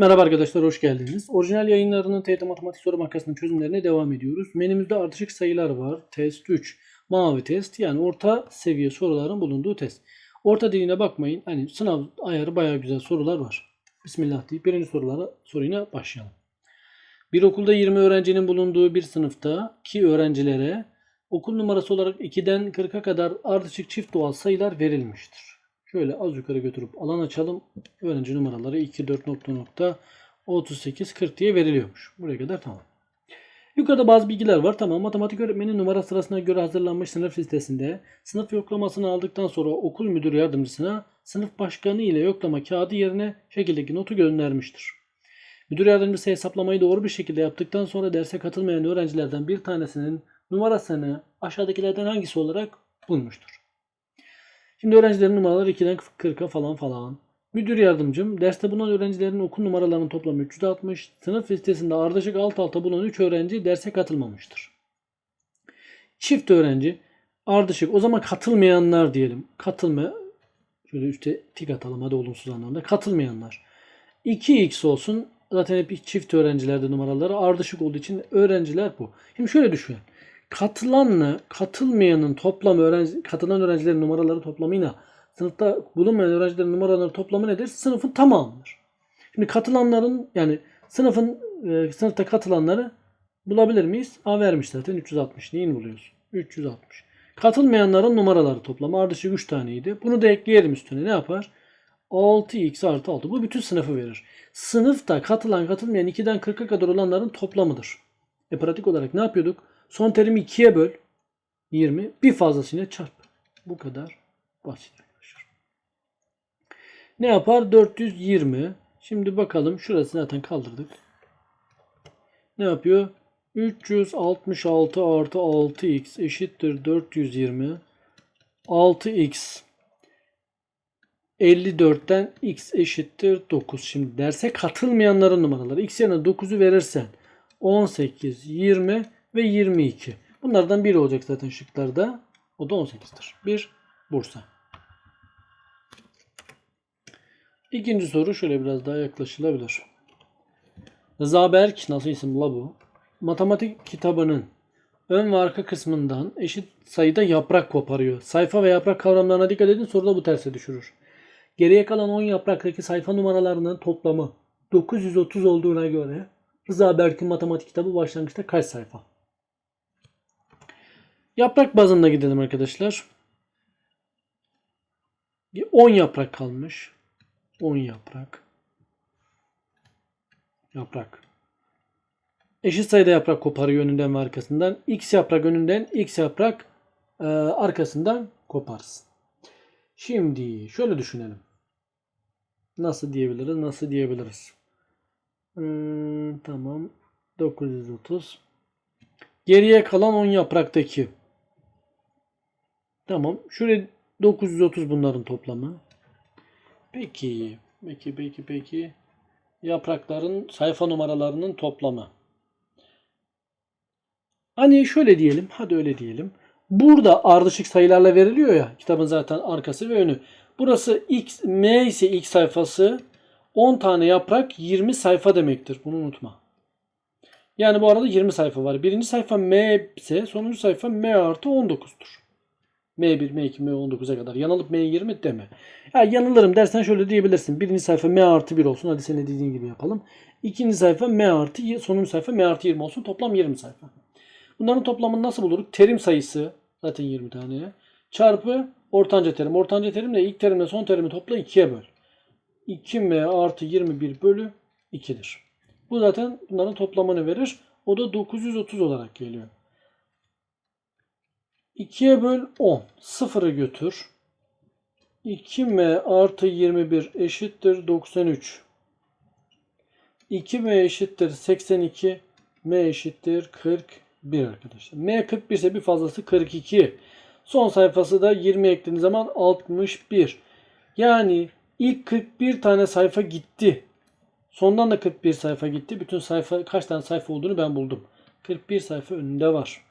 Merhaba arkadaşlar, hoş geldiniz. Orijinal yayınlarının TYT Matematik Soru Bankası'nın çözümlerine devam ediyoruz. Menümüzde ardışık sayılar var. Test 3. Mavi test yani orta seviye soruların bulunduğu test. Orta diline bakmayın. Hani sınav ayarı bayağı güzel sorular var. Bismillah deyip birinci sorulara soruyla başlayalım. Bir okulda 20 öğrencinin bulunduğu bir sınıfta ki öğrencilere okul numarası olarak 2'den 40'a kadar ardışık çift doğal sayılar verilmiştir. Şöyle az yukarı götürüp alan açalım. Öğrenci numaraları 2, 4 nokta nokta 38, 40 diye veriliyormuş. Buraya kadar tamam. Yukarıda bazı bilgiler var. Tamam. Matematik öğretmenin numara sırasına göre hazırlanmış sınıf listesinde sınıf yoklamasını aldıktan sonra okul müdür yardımcısına sınıf başkanı ile yoklama kağıdı yerine şekildeki notu göndermiştir. Müdür yardımcısı hesaplamayı doğru bir şekilde yaptıktan sonra derse katılmayan öğrencilerden bir tanesinin numarasını aşağıdakilerden hangisi olarak bulmuştur. Şimdi öğrencilerin numaraları 2'den 40'a falan falan. Müdür yardımcım derste bulunan öğrencilerin okul numaralarının toplamı 360. Sınıf listesinde ardışık alt alta bulunan 3 öğrenci derse katılmamıştır. Çift öğrenci ardışık o zaman katılmayanlar diyelim. Katılma şöyle üstte tik atalım hadi olumsuz anlamda. Katılmayanlar. 2x olsun. Zaten hep çift öğrencilerde numaraları ardışık olduğu için öğrenciler bu. Şimdi şöyle düşün. Katılanla katılmayanın toplamı öğrenci, katılan öğrencilerin numaraları toplamıyla sınıfta bulunmayan öğrencilerin numaraları toplamı nedir? Sınıfın tamamıdır. Şimdi katılanların yani sınıfın e, sınıfta katılanları bulabilir miyiz? A vermiş zaten 360. Neyin buluyorsun? 360. Katılmayanların numaraları toplamı ardışık 3 taneydi. Bunu da ekleyelim üstüne. Ne yapar? 6x artı 6. Bu bütün sınıfı verir. Sınıfta katılan katılmayan 2'den 40'a kadar olanların toplamıdır. E pratik olarak ne yapıyorduk? Son terimi 2'ye böl. 20. Bir fazlasıyla çarp. Bu kadar basit. Ne yapar? 420. Şimdi bakalım. Şurası zaten kaldırdık. Ne yapıyor? 366 artı 6x eşittir 420. 6x 54'ten x eşittir 9. Şimdi derse katılmayanların numaraları. x yerine 9'u verirsen 18, 20 ve 22. Bunlardan biri olacak zaten şıklarda. O da 18'dir. 1 Bursa. İkinci soru şöyle biraz daha yaklaşılabilir. Rıza Berk nasıl isim la bu? Matematik kitabının ön ve arka kısmından eşit sayıda yaprak koparıyor. Sayfa ve yaprak kavramlarına dikkat edin soruda bu terse düşürür. Geriye kalan 10 yapraktaki sayfa numaralarının toplamı 930 olduğuna göre Rıza Berk'in matematik kitabı başlangıçta kaç sayfa? Yaprak bazında gidelim arkadaşlar. 10 yaprak kalmış. 10 yaprak. Yaprak. Eşit sayıda yaprak koparıyor önünden ve arkasından. X yaprak önünden, X yaprak e, arkasından koparsın. Şimdi şöyle düşünelim. Nasıl diyebiliriz? Nasıl diyebiliriz? Hmm, tamam. 930. Geriye kalan 10 yapraktaki. Tamam. Şuraya 930 bunların toplamı. Peki. Peki peki peki. Yaprakların sayfa numaralarının toplamı. Hani şöyle diyelim. Hadi öyle diyelim. Burada ardışık sayılarla veriliyor ya. Kitabın zaten arkası ve önü. Burası x, m ise ilk sayfası 10 tane yaprak 20 sayfa demektir. Bunu unutma. Yani bu arada 20 sayfa var. Birinci sayfa m ise sonuncu sayfa m artı 19'dur. M1, M2, M19'a kadar. Yanılıp M20 deme. Ya yanılırım dersen şöyle diyebilirsin. Birinci sayfa M artı 1 olsun. Hadi senin dediğin gibi yapalım. İkinci sayfa M artı, sonuncu sayfa M artı 20 olsun. Toplam 20 sayfa. Bunların toplamını nasıl buluruz? Terim sayısı zaten 20 tane. Çarpı ortanca terim. Ortanca terim de ilk terimle son terimi topla 2'ye böl. 2M artı 21 bölü 2'dir. Bu zaten bunların toplamını verir. O da 930 olarak geliyor. 2'ye böl 10. Sıfırı götür. 2m artı 21 eşittir 93. 2m eşittir 82. m eşittir 41 arkadaşlar. m 41 ise bir fazlası 42. Son sayfası da 20 eklediğiniz zaman 61. Yani ilk 41 tane sayfa gitti. Sondan da 41 sayfa gitti. Bütün sayfa kaç tane sayfa olduğunu ben buldum. 41 sayfa önünde var.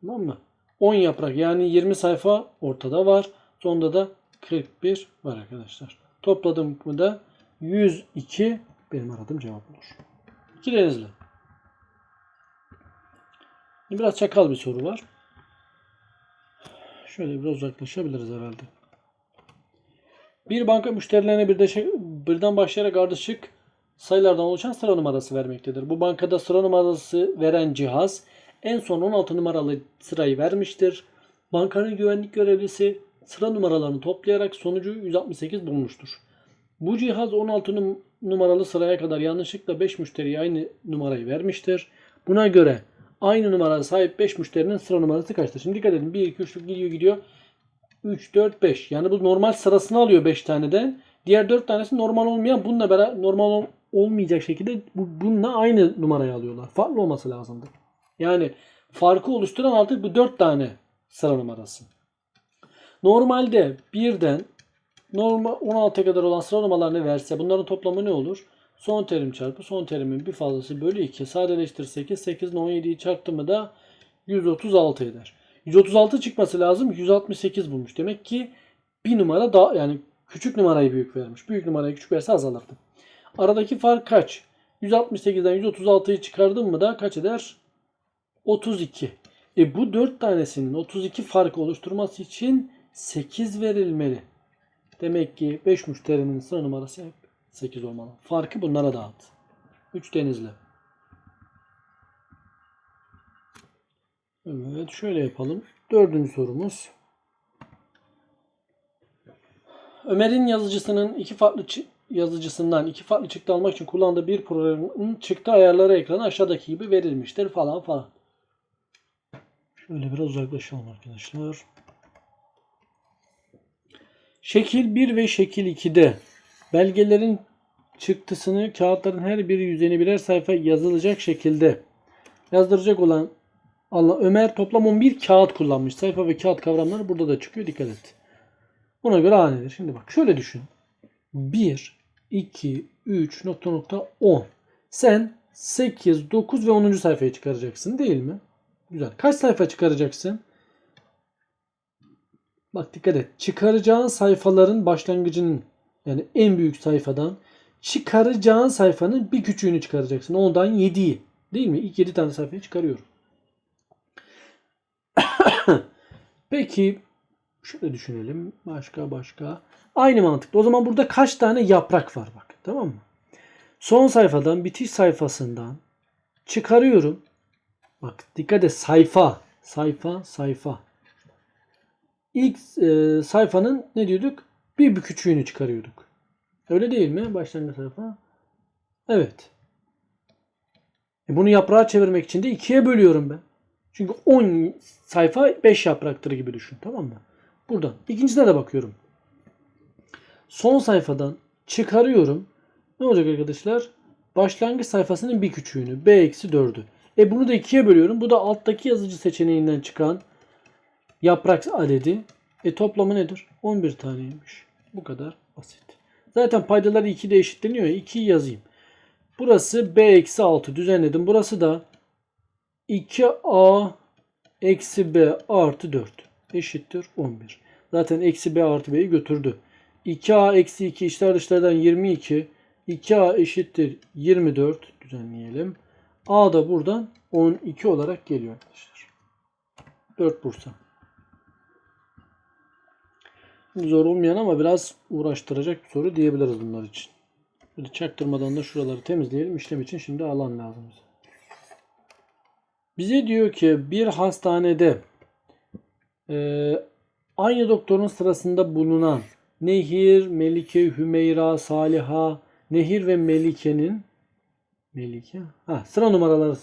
Tamam mı? 10 yaprak yani 20 sayfa ortada var. Sonda da 41 var arkadaşlar. Topladım mı da 102 benim aradığım cevap olur. İki denizli. Biraz çakal bir soru var. Şöyle biraz uzaklaşabiliriz herhalde. Bir banka müşterilerine birdeşe, birden başlayarak ardışık sayılardan oluşan sıra numarası vermektedir. Bu bankada sıra numarası veren cihaz en son 16 numaralı sırayı vermiştir. Bankanın güvenlik görevlisi sıra numaralarını toplayarak sonucu 168 bulmuştur. Bu cihaz 16 num- numaralı sıraya kadar yanlışlıkla 5 müşteriye aynı numarayı vermiştir. Buna göre aynı numaraya sahip 5 müşterinin sıra numarası kaçtır? Şimdi dikkat edin. 1, 2, 3 gidiyor gidiyor. 3, 4, 5. Yani bu normal sırasını alıyor 5 taneden. Diğer 4 tanesi normal olmayan bununla beraber normal ol- olmayacak şekilde bu, bununla aynı numarayı alıyorlar. Farklı olması lazımdı. Yani farkı oluşturan artık bu 4 tane sıra numarası. Normalde birden normal 16'ya kadar olan sıra numaralarını verse bunların toplamı ne olur? Son terim çarpı son terimin bir fazlası bölü 2. Sadeleştir 8. 8 ile 17'yi çarptı mı da 136 eder. 136 çıkması lazım. 168 bulmuş. Demek ki bir numara daha yani küçük numarayı büyük vermiş. Büyük numarayı küçük verse azalırdı. Aradaki fark kaç? 168'den 136'yı çıkardın mı da kaç eder? 32. E bu 4 tanesinin 32 fark oluşturması için 8 verilmeli. Demek ki 5 müşterinin sıra numarası hep 8 olmalı. Farkı bunlara dağıt. 3 denizli. Evet şöyle yapalım. Dördüncü sorumuz. Ömer'in yazıcısının iki farklı yazıcısından iki farklı çıktı almak için kullandığı bir programın çıktı ayarları ekranı aşağıdaki gibi verilmiştir falan falan. Şöyle biraz uzaklaşalım arkadaşlar. Şekil 1 ve şekil 2'de belgelerin çıktısını kağıtların her biri yüzeyine birer sayfa yazılacak şekilde yazdıracak olan Allah Ömer toplam 11 kağıt kullanmış. Sayfa ve kağıt kavramları burada da çıkıyor. Dikkat et. Buna göre A nedir? Şimdi bak şöyle düşün. 1, 2, 3 nokta nokta 10. Sen 8, 9 ve 10. sayfayı çıkaracaksın değil mi? Güzel. Kaç sayfa çıkaracaksın? Bak dikkat et. Çıkaracağın sayfaların başlangıcının yani en büyük sayfadan çıkaracağın sayfanın bir küçüğünü çıkaracaksın. Ondan 7'yi. Değil mi? İlk 7 tane sayfayı çıkarıyorum. Peki şöyle düşünelim. Başka başka. Aynı mantıkla. O zaman burada kaç tane yaprak var bak. Tamam mı? Son sayfadan bitiş sayfasından çıkarıyorum. Bak dikkat et sayfa. Sayfa sayfa. İlk e, sayfanın ne diyorduk? Bir, bir küçüğünü çıkarıyorduk. Öyle değil mi? Başlangıç sayfa. Evet. E bunu yaprağa çevirmek için de ikiye bölüyorum ben. Çünkü 10 sayfa 5 yapraktır gibi düşün. Tamam mı? Buradan. İkincisine de bakıyorum. Son sayfadan çıkarıyorum. Ne olacak arkadaşlar? Başlangıç sayfasının bir küçüğünü. B-4'ü. E bunu da ikiye bölüyorum. Bu da alttaki yazıcı seçeneğinden çıkan yaprak adedi. E toplamı nedir? 11 taneymiş. Bu kadar basit. Zaten paydaları 2 de eşitleniyor ya. 2'yi yazayım. Burası B-6 düzenledim. Burası da 2A eksi B artı 4 eşittir 11. Zaten eksi B artı B'yi götürdü. 2A eksi 2 içler dışlardan 22. 2A eşittir 24 düzenleyelim. A da buradan 12 olarak geliyor arkadaşlar. 4 Bursa. Zor olmayan ama biraz uğraştıracak bir soru diyebiliriz bunlar için. Böyle çaktırmadan da şuraları temizleyelim. İşlem için şimdi alan lazım bize. Diyor ki bir hastanede e, aynı doktorun sırasında bulunan Nehir, Melike, Hümeyra, Saliha, Nehir ve Melike'nin Melike ha, sıra numaraları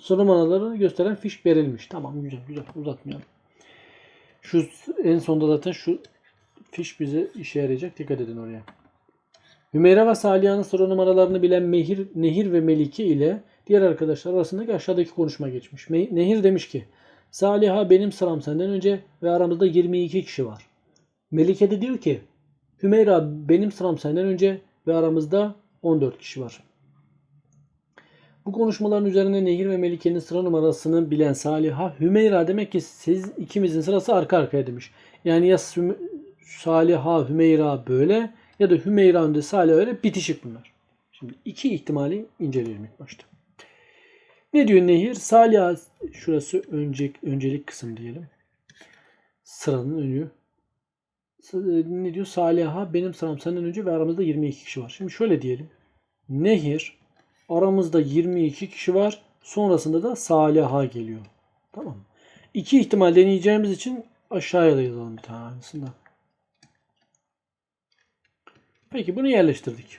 sıra numaraları gösteren fiş verilmiş. Tamam güzel güzel uzatmayalım. Şu en sonda zaten şu fiş bize işe yarayacak. Dikkat edin oraya. Hümeyra ve Saliha'nın sıra numaralarını bilen Mehir, Nehir ve Melike ile diğer arkadaşlar arasındaki aşağıdaki konuşma geçmiş. Me- Nehir demiş ki Saliha benim sıram senden önce ve aramızda 22 kişi var. Melike de diyor ki Hümeyra benim sıram senden önce ve aramızda 14 kişi var. Bu konuşmaların üzerine Nehir ve Melike'nin sıra numarasını bilen Saliha Hümeyra demek ki siz ikimizin sırası arka arkaya demiş. Yani ya Süm- Saliha Hümeyra böyle ya da Hümeyra önde Salih öyle bitişik bunlar. Şimdi iki ihtimali inceleyelim ilk başta. Ne diyor Nehir? Salih şurası önce, öncelik kısım diyelim. Sıranın önü. S- Ne diyor? Saliha benim sıram senden önce ve aramızda 22 kişi var. Şimdi şöyle diyelim. Nehir aramızda 22 kişi var. Sonrasında da Saliha geliyor. Tamam mı? İki ihtimal deneyeceğimiz için aşağıya da yazalım bir tanesini. Peki bunu yerleştirdik.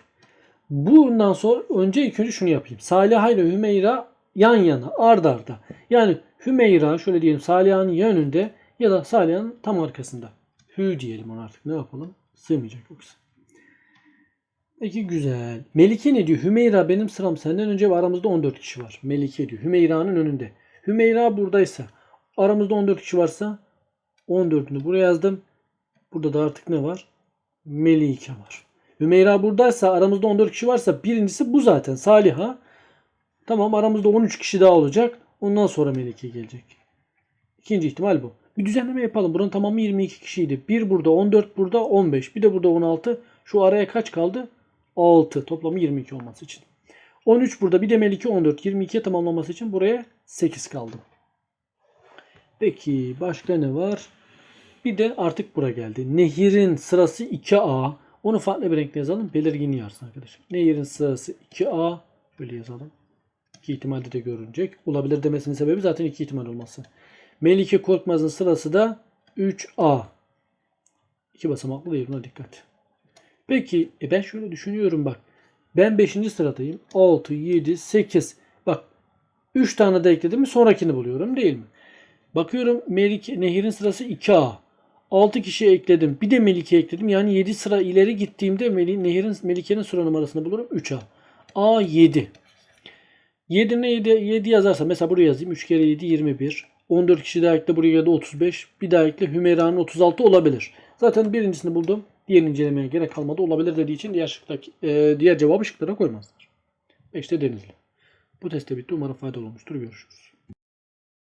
Bundan sonra önce ilk önce şunu yapayım. Saliha ile Hümeyra yan yana, ard arda. Yani Hümeyra şöyle diyelim Saliha'nın ya önünde ya da Saliha'nın tam arkasında. Hü diyelim ona artık ne yapalım? Sığmayacak yoksa. Peki güzel. Melike ne diyor? Hümeyra benim sıram senden önce ve aramızda 14 kişi var. Melike diyor. Hümeyra'nın önünde. Hümeyra buradaysa aramızda 14 kişi varsa 14'ünü buraya yazdım. Burada da artık ne var? Melike var. Hümeyra buradaysa aramızda 14 kişi varsa birincisi bu zaten. Saliha. Tamam aramızda 13 kişi daha olacak. Ondan sonra Melike gelecek. İkinci ihtimal bu. Bir düzenleme yapalım. Buranın tamamı 22 kişiydi. Bir burada 14 burada 15. Bir de burada 16. Şu araya kaç kaldı? 6. Toplamı 22 olması için. 13 burada bir de Melike 14. 22'ye tamamlaması için buraya 8 kaldı. Peki başka ne var? Bir de artık bura geldi. Nehir'in sırası 2A. Onu farklı bir renkle yazalım. Belirginliği artsın arkadaşlar. Nehir'in sırası 2A. Böyle yazalım. İki ihtimalde de görünecek. Olabilir demesinin sebebi zaten iki ihtimal olması. Melike Korkmaz'ın sırası da 3A. İki basamaklı değil buna dikkat. Peki e ben şöyle düşünüyorum bak. Ben 5. sıradayım. 6, 7, 8. Bak 3 tane de ekledim mi sonrakini buluyorum değil mi? Bakıyorum Melike, Nehir'in sırası 2A. 6 kişi ekledim. Bir de Melike ekledim. Yani 7 sıra ileri gittiğimde Meli, Nehir'in Melike'nin sıra numarasını bulurum. 3A. A 7. 7 ne 7, 7 yazarsam mesela buraya yazayım. 3 kere 7 21. 14 kişi daha ekle buraya geldi 35. Bir daha ekle Hümeyra'nın 36 olabilir. Zaten birincisini buldum. Diğer incelemeye gerek kalmadı. Olabilir dediği için diğer şıktaki, e, diğer cevabı şıklara koymazlar. İşte Denizli. Bu test de bitti. Umarım faydalı olmuştur. Görüşürüz.